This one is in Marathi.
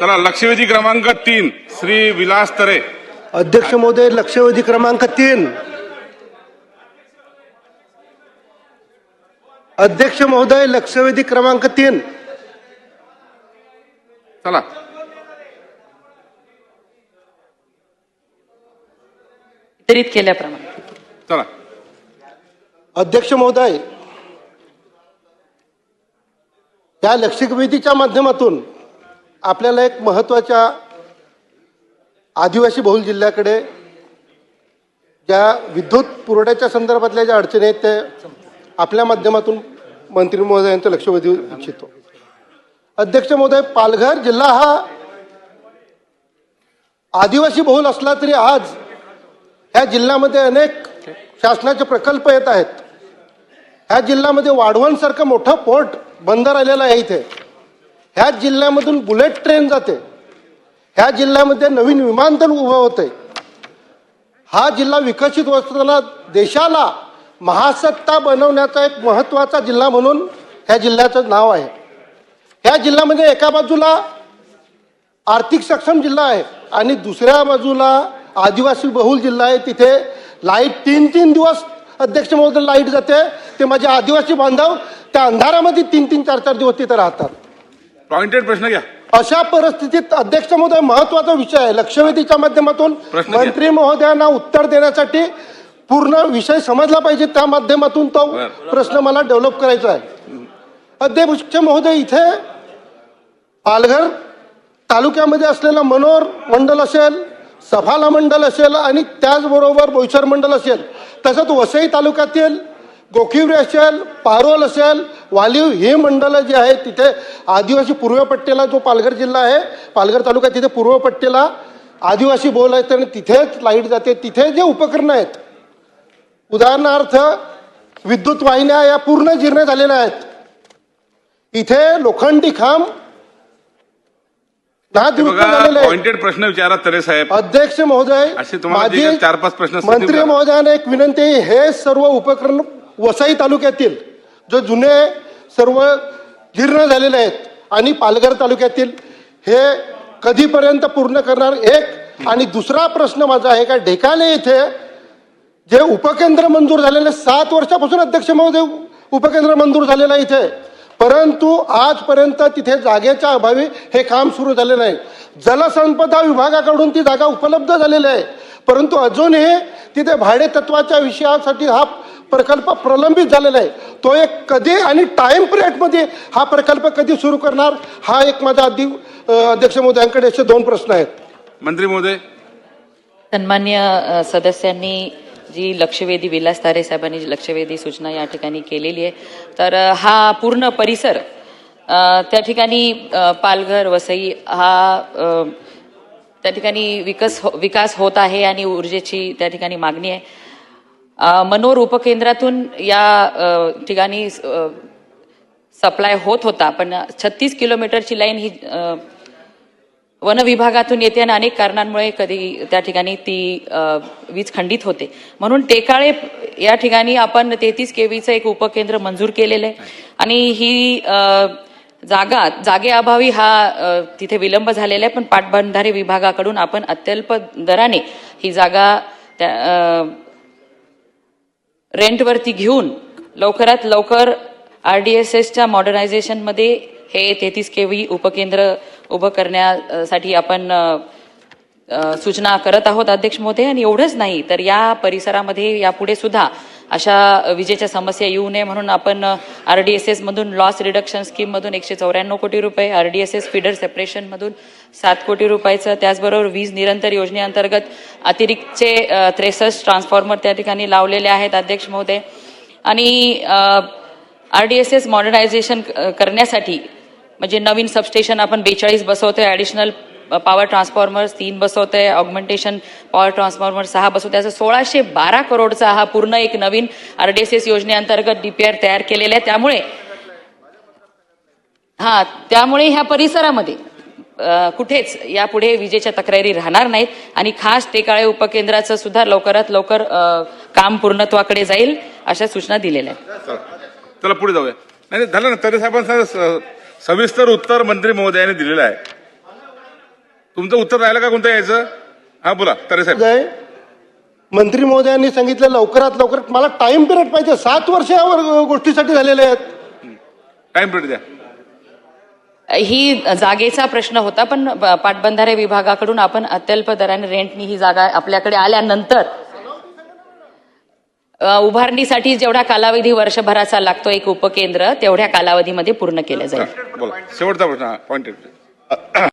चला लक्षवेधी क्रमांक तीन श्री विलास तरे. अध्यक्ष महोदय लक्षवेधी क्रमांक तीन. अध्यक्ष महोदय लक्षवेधी क्रमांक तीन. चला. वितरित केल्याप्रमाणे. चला. अध्यक्ष महोदय या लक्षवेधीच्या माध्यमातून आपल्याला एक महत्त्वाच्या आदिवासी बहुल जिल्ह्याकडे ज्या विद्युत पुरवठ्याच्या संदर्भातल्या ज्या अडचणी आहेत ते आपल्या माध्यमातून मंत्री महोदयांचं लक्ष वेधू इच्छितो. अध्यक्ष महोदय पालघर जिल्हा हा आदिवासी बहुल असला तरी आज ह्या जिल्ह्यामध्ये अनेक शासनाचे प्रकल्प येत आहेत. ह्या जिल्ह्यामध्ये वाढवणसारखं मोठं पोर्ट बंदर आलेलं आहे इथे. ह्या जिल्ह्यामधून बुलेट ट्रेन जाते. ह्या जिल्ह्यामध्ये नवीन विमानतळ उभं होते हा जिल्हा विकसित होत असताना देशाला महासत्ता बनवण्याचा एक महत्त्वाचा जिल्हा म्हणून ह्या जिल्ह्याचं नाव आहे. ह्या जिल्ह्यामध्ये एका बाजूला आर्थिक सक्षम जिल्हा आहे आणि दुसऱ्या बाजूला आदिवासी बहुल जिल्हा आहे. तिथे लाइट तीन तीन दिवस अध्यक्ष महोदय लाइट जाते. ते माझे आदिवासी बांधव त्या अंधारामध्ये तीन तीन चार चार दिवस तिथे राहतात. पॉइंटेड प्रश्न घ्या अशा परिस्थितीत अध्यक्ष महोदय महत्त्वाचा विषय आहे लक्षवेधीच्या माध्यमातून प्रश्न घ्या. मंत्री महोदयांना उत्तर देण्यासाठी पूर्ण विषय समजला पाहिजे त्या माध्यमातून तो बरं. प्रश्न मला डेव्हलप करायचा आहे अध्यक्ष महोदय इथे पालघर तालुक्यामध्ये असलेलं मनोर मंडल असेल सफाला मंडल असेल आणि त्याचबरोबर बोईसर मंडल असेल तसंच वसई तालुक्यातील गोखिवरे असेल पारोल असेल वालिव ही मंडलं जी आहेत तिथे आदिवासी पूर्व पट्टेला जो पालघर जिल्हा आहे पालघर तालुका तिथे पूर्व पट्टेला आदिवासी बोल आहेत आणि तिथेच लाइट जाते. तिथे जे उपकरणं आहेत उदाहरणार्थ विद्युत वाहिन्या या पूर्ण जीर्ण झालेल्या आहेत. इथे लोखंडी खांब पॉइंटेड प्रश्न विचारा तरे साहेब. अध्यक्ष महोदय असे तुम्हाला चार पाच प्रश्न मंत्री. महोदयाने एक विनंती आहे, हे सर्व उपकरण वसई तालुक्यातील जो जुने सर्व जीर्ण झालेले आहेत आणि पालघर तालुक्यातील हे कधीपर्यंत पूर्ण करणार एक आणि दुसरा प्रश्न माझा आहे का ढेकाले इथे जे उपकेंद्र मंजूर झालेले सात वर्षापासून अध्यक्ष महोदय उपकेंद्र मंजूर झालेलं आहे इथे. परंतु आजपर्यंत तिथे जागेच्या अभावी हे काम सुरू झालेलं आहे. जलसंपदा विभागाकडून ती जागा उपलब्ध झालेली आहे. परंतु अजूनही तिथे भाडेतत्वाच्या विषयासाठी हा प्रकल्प प्रलंबित झालेला आहे. तो एक कधी आणि टाइम पिरियडमध्ये हा प्रकल्प कधी सुरू करणार? हा एक माझा अधि अं, अध्यक्ष महोदयांकडे असे दोन प्रश्न आहेत. मंत्री महोदय. सन्मान्य सदस्यांनी जी लक्षवेधी विलास तारे साहेबांनी जी लक्षवेधी सूचना या ठिकाणी केलेली आहे तर हा पूर्ण परिसर त्या ठिकाणी पालघर वसई हा त्या ठिकाणी विकस हो- विकास होत आहे आणि ऊर्जेची त्या ठिकाणी मागणी आहे. मनोर उपकेंद्रातून या ठिकाणी सप्लाय होत होता पण छत्तीस किलोमीटरची लाईन ही वन विभागातून येते आणि अनेक कारणांमुळे कधी त्या ठिकाणी ती वीज खंडित होते. म्हणून टेकाळे या ठिकाणी आपण तेहतीस केवीचं एक उपकेंद्र मंजूर केलेलं आहे. आणि ही जागा जागेअभावी हा तिथे विलंब झालेला आहे पण पाटबंधारे विभागाकडून आपण अत्यल्प दराने ही जागा त्या रेंटवरती घेऊन लवकरात लवकर आर डी एस एसच्या मॉडर्नायझेशनमध्ये हे तेहतीस के व्ही उपकेंद्र उभं करण्यासाठी आपण सूचना करत आहोत अध्यक्ष महोदय. आणि एवढंच नाही तर या परिसरामध्ये यापुढे सुद्धा अशा विजेच्या समस्या येऊ नये म्हणून आपण आर डी एस एसमधून लॉस रिडक्शन स्कीममधून एकशे चौऱ्याण्णव कोटी रुपये R D S S feeder सेपरेशनमधून सात कोटी रुपयाचं त्याचबरोबर वीज निरंतर योजनेअंतर्गत अतिरिक्तचे त्रेसष्ट ट्रान्सफॉर्मर त्या ठिकाणी लावलेले आहेत अध्यक्ष महोदय. आणि R D S S modernization करण्यासाठी म्हणजे नवीन सबस्टेशन आपण बेचाळीस बसवतोय ॲडिशनल पॉवर ट्रान्सफॉर्मर्स तीन बसवते ऑगमेंटेशन पॉवर ट्रान्सफॉर्मर सहा बसवते असं सोळाशे बारा करोडचा हा पूर्ण एक नवीन आर डी एस एस योजनेअंतर्गत डीपीआर तयार केलेला आहे. त्यामुळे हा त्यामुळे ह्या परिसरामध्ये कुठेच यापुढे विजेच्या तक्रारी राहणार नाहीत. आणि खास टेकाळे उपकेंद्राचं सुद्धा लवकरात लवकर काम पूर्णत्वाकडे जाईल अशा सूचना दिलेल्या आहेत. चला पुढे जाऊया. नाही झालं ना तरी साहेबांचं सविस्तर उत्तर मंत्री महोदयाने दिलेलं आहे. तुमचं उत्तर राहिलं का कोणतं यायचं? हा बोला तरे साहेब. आहे मंत्री महोदयांनी सांगितलं लवकरात लवकर. मला टाइम पिरियड पाहिजे. सात वर्ष यावर गोष्टीसाठी झालेले आहेत. टाइम पिरियड द्या. ही जागेचा प्रश्न होता पण पाटबंधारे विभागाकडून आपण अत्यल्प दराने रेंटनी ही जागा आपल्याकडे आल्यानंतर उभारणीसाठी जेवढा कालावधी वर्षभराचा लागतो एक उपकेंद्र तेवढ्या कालावधीमध्ये पूर्ण केलं जाईल. बोला शेवटचा प्रश्न